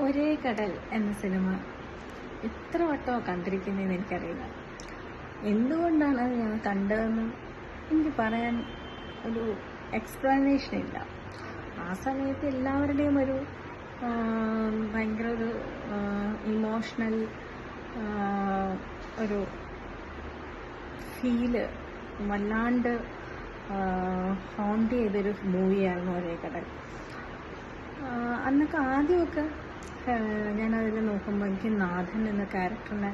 ഒരേ കടൽ എന്ന സിനിമ എത്ര വട്ടമോ കണ്ടിരിക്കുന്നതെന്ന് എനിക്കറിയില്ല. എന്തുകൊണ്ടാണ് അത് ഞാൻ കണ്ടതെന്നും എനിക്ക് പറയാൻ ഒരു എക്സ്പ്ലനേഷൻ ഇല്ല. ആ സമയത്ത് എല്ലാവരുടെയും ഒരു ഭയങ്കര ഒരു ഇമോഷണൽ ഒരു ഫീൽ വല്ലാണ്ട് ഹോണ്ട് ചെയ്തൊരു മൂവിയായിരുന്നു ഒരേ കടൽ. അന്നൊക്കെ ആദ്യമൊക്കെ ഞാനതിൽ നോക്കുമ്പോൾ എനിക്ക് നാഥൻ എന്ന ക്യാരക്ടറിനെ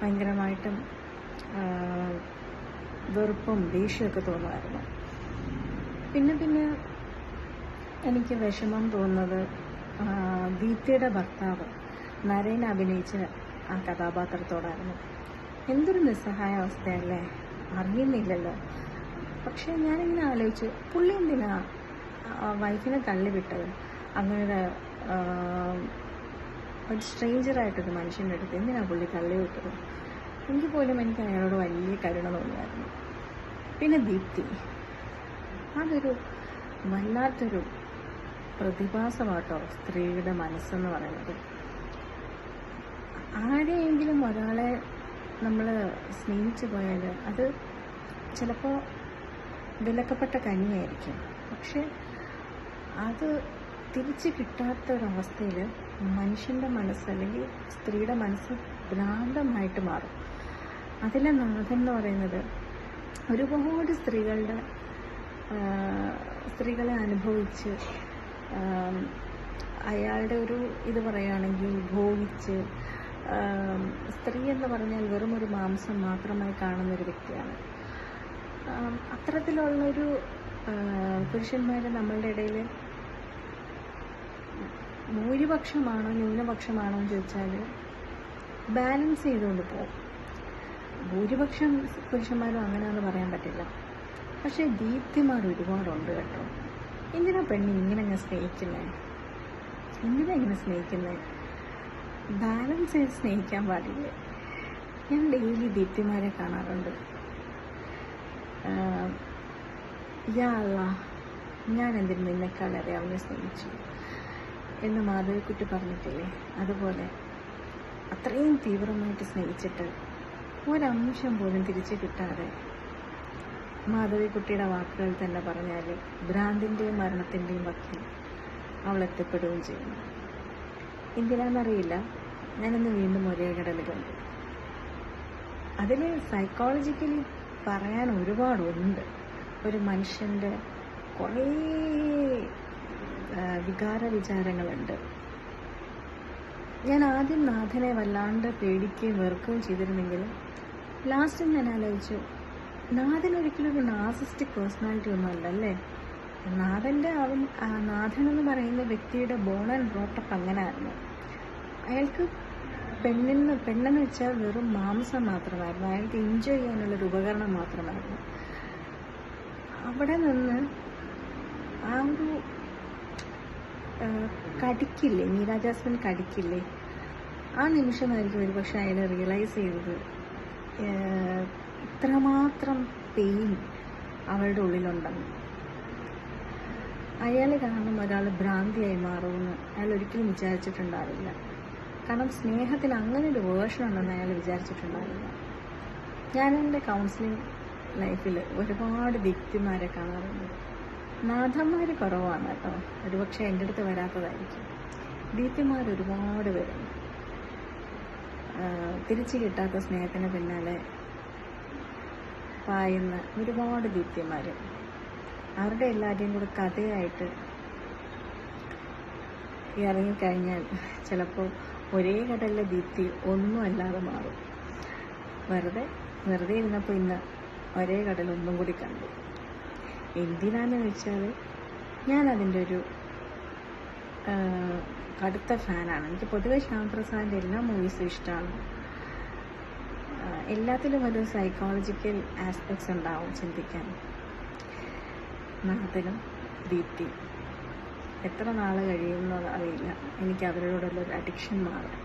ഭയങ്കരമായിട്ടും വെറുപ്പും ദേഷ്യമൊക്കെ തോന്നുമായിരുന്നു. പിന്നെ പിന്നെ എനിക്ക് വിഷമം തോന്നുന്നത് ദീപ്തിയുടെ ഭർത്താവ് നരേൻ അഭിനയിച്ച ആ കഥാപാത്രത്തോടായിരുന്നു. എന്തൊരു നിസ്സഹായ അവസ്ഥയല്ലേ? അറിയുന്നില്ലല്ലോ. പക്ഷെ ഞാനിങ്ങനെ ആലോചിച്ച് പുള്ളി എന്തിനാ വൈഫിനെ തള്ളിവിട്ടത്? അങ്ങനെ ഒരു സ്ട്രേഞ്ചറായിട്ടൊരു മനുഷ്യന്റെ അടുത്ത് എന്തിനാണ് പുള്ളി തള്ളിവിട്ടത് എനിക്ക് പോലും എനിക്ക് അയാളോട് വലിയ കരുണ തോന്നിയായിരുന്നു. പിന്നെ ദീപ്തി. അതൊരു വല്ലാത്തൊരു പ്രതിഭാസമാട്ടോ സ്ത്രീയുടെ മനസ്സെന്ന് പറയുന്നത്. ആരെയെങ്കിലും ഒരാളെ നമ്മൾ സ്നേഹിച്ചു പോയാൽ അത് ചിലപ്പോൾ വിലക്കപ്പെട്ട കനിയായിരിക്കും. പക്ഷെ അത് തിരിച്ച് കിട്ടാത്ത ഒരവസ്ഥയിൽ മനുഷ്യന്റെ മനസ്സ് അല്ലെങ്കിൽ സ്ത്രീയുടെ മനസ്സ് ഭ്രാന്തമായിട്ട് മാറും. അതിലെ നാഥൻ എന്ന് പറയുന്നത് ഒരുപാട് സ്ത്രീകളുടെ സ്ത്രീകളെ അനുഭവിച്ച് അയാളുടെ ഒരു ഇത് പറയുകയാണെങ്കിൽ ഭോഗിച്ച് സ്ത്രീ എന്ന് പറഞ്ഞാൽ വെറും ഒരു മാംസം മാത്രമായി കാണുന്നൊരു വ്യക്തിയാണ്. അത്തരത്തിലുള്ളൊരു പുരുഷന്മാർ നമ്മളുടെ ഇടയിൽ ഭൂരിപക്ഷമാണോ ന്യൂനപക്ഷമാണോ എന്ന് ചോദിച്ചാൽ ബാലൻസ് ചെയ്തുകൊണ്ട് പോകും ഭൂരിപക്ഷം പുരുഷന്മാരും അങ്ങനെയാണെന്ന് പറയാൻ പറ്റില്ല. പക്ഷേ ദീപ്തിമാർ ഒരുപാടുണ്ട് കേട്ടോ. എന്തിനാ പെണ്ണ് ഇങ്ങനെ അങ്ങ് സ്നേഹിക്കുന്നത് എന്തിനാ ഇങ്ങനെ സ്നേഹിക്കുന്നത് ബാലൻസ് ചെയ്ത് സ്നേഹിക്കാൻ പാടില്ലേ? ഞാൻ ഡെയിലി ദീപ്തിമാരെ കാണാറുണ്ട്. യാ ഞാൻ എന്തിന് നിന്നെക്കാളേറെ അവനെ സ്നേഹിച്ചു? എന്ന് മാധവിക്കുട്ടി പറഞ്ഞിട്ടില്ലേ? അതുപോലെ അത്രയും തീവ്രമായിട്ട് സ്നേഹിച്ചിട്ട് ഒരംശം പോലും തിരിച്ചു കിട്ടാതെ മാധവിക്കുട്ടിയുടെ വാക്കുകൾ തന്നെ പറഞ്ഞാൽ ഭ്രാന്തിന്റെയും മരണത്തിന്റെയും വക്കിൽ അവൾ എത്തിപ്പെടുകയും ചെയ്യുന്നു. എന്തിനാണെന്നറിയില്ല. ഞാനിന്ന് വീണ്ടും ഒരേ കടൽ കണ്ടു അതിൽ സൈക്കോളജിക്കലി പറയാൻ ഒരുപാടുണ്ട്. ഒരു മനുഷ്യന്റെ കുറേ വികാര വിചാരങ്ങളുണ്ട് ഞാൻ ആദ്യം നാഥനെ വല്ലാണ്ട് പേടിക്കുകയും വെറുക്കുകയും ചെയ്തിരുന്നെങ്കിലും ലാസ്റ്റ് ഞാൻ ആലോചിച്ചു നാഥൻ ഒരിക്കലും ഒരു നാസിസ്റ്റിക് പേഴ്സണാലിറ്റി ഒന്നും അല്ലല്ലേ? നാഥന്റെ അവൻ നാഥൻ എന്ന് പറയുന്ന വ്യക്തിയുടെ ബോൺ ആൻഡ് ബ്രോട്ടപ്പ് അങ്ങനെയായിരുന്നു അയാൾക്ക് പെണ്ണിന് പെണ്ണെന്ന് വെച്ചാൽ വെറും മാംസം മാത്രമായിരുന്നു. അയാൾക്ക് എൻജോയ് ചെയ്യാനുള്ളൊരു ഉപകരണം മാത്രമായിരുന്നു. അവിടെ നിന്ന് ആ ഒരു കടിക്കില്ലേ? മീരാ ജാസ്മിൻ കടിക്കില്ലേ? ആ നിമിഷമായിരിക്കും ഒരു പക്ഷെ അയാൾ റിയലൈസ് ചെയ്തത്. ഇത്രമാത്രം പെയിൻ അവളുടെ ഉള്ളിലുണ്ടെന്ന്. അയാളെ കാരണം ഒരാൾ ഭ്രാന്തിയായി മാറുമെന്ന് അയാൾ ഒരിക്കലും വിചാരിച്ചിട്ടുണ്ടാവില്ല. കാരണം സ്നേഹത്തിൽ അങ്ങനെ ഒരു വേർഷൻ ഉണ്ടെന്ന് അയാൾ വിചാരിച്ചിട്ടുണ്ടാവില്ല. ഞാൻ കൗൺസിലിംഗ് ലൈഫിൽ ഒരുപാട് വ്യക്തിമാരെ കാണാറുണ്ട്. നാഥന്മാർ കുറവാണ് കേട്ടോ. ഒരുപക്ഷെ എന്റെ അടുത്ത് വരാത്തതായിരിക്കും. ദീപ്തിമാർ ഒരുപാട് പേരുണ്ട്. തിരിച്ചു കിട്ടാത്ത സ്നേഹത്തിന് പിന്നാലെ പായുന്ന ഒരുപാട് ദീപ്തിമാർ അവരുടെ എല്ലാവരുടെയും കൂടെ കഥയായിട്ട് ഇറങ്ങിക്കഴിഞ്ഞാൽ ചിലപ്പോൾ ഒരേ കടലിലെ ദീപ്തി ഒന്നും അല്ലാതെ മാറും. വെറുതെ വെറുതെ ഇരുന്നപ്പോൾ ഇന്ന് ഒരേ കടൽ ഒന്നും കൂടി കണ്ടു. എന്തിനാന്ന് വെച്ചാൽ ഞാൻ അതിന്റെ ഒരു കടുത്ത ഫാനാണ്. എനിക്ക് പൊതുവേ ശ്യാമപ്രസാദിന്റെ എല്ലാ മൂവീസും ഇഷ്ടമാണ് എല്ലാത്തിലും ഒരു സൈക്കോളജിക്കൽ ആസ്പെക്ട്സ് ഉണ്ടാവും ചിന്തിക്കാൻ. നാഥനും ദീപ്തി. എത്ര നാൾ കഴിയുമെന്ന് അറിയില്ല. എനിക്ക് അവരോടുള്ള ഒരു അഡിക്ഷൻ മാറാൻ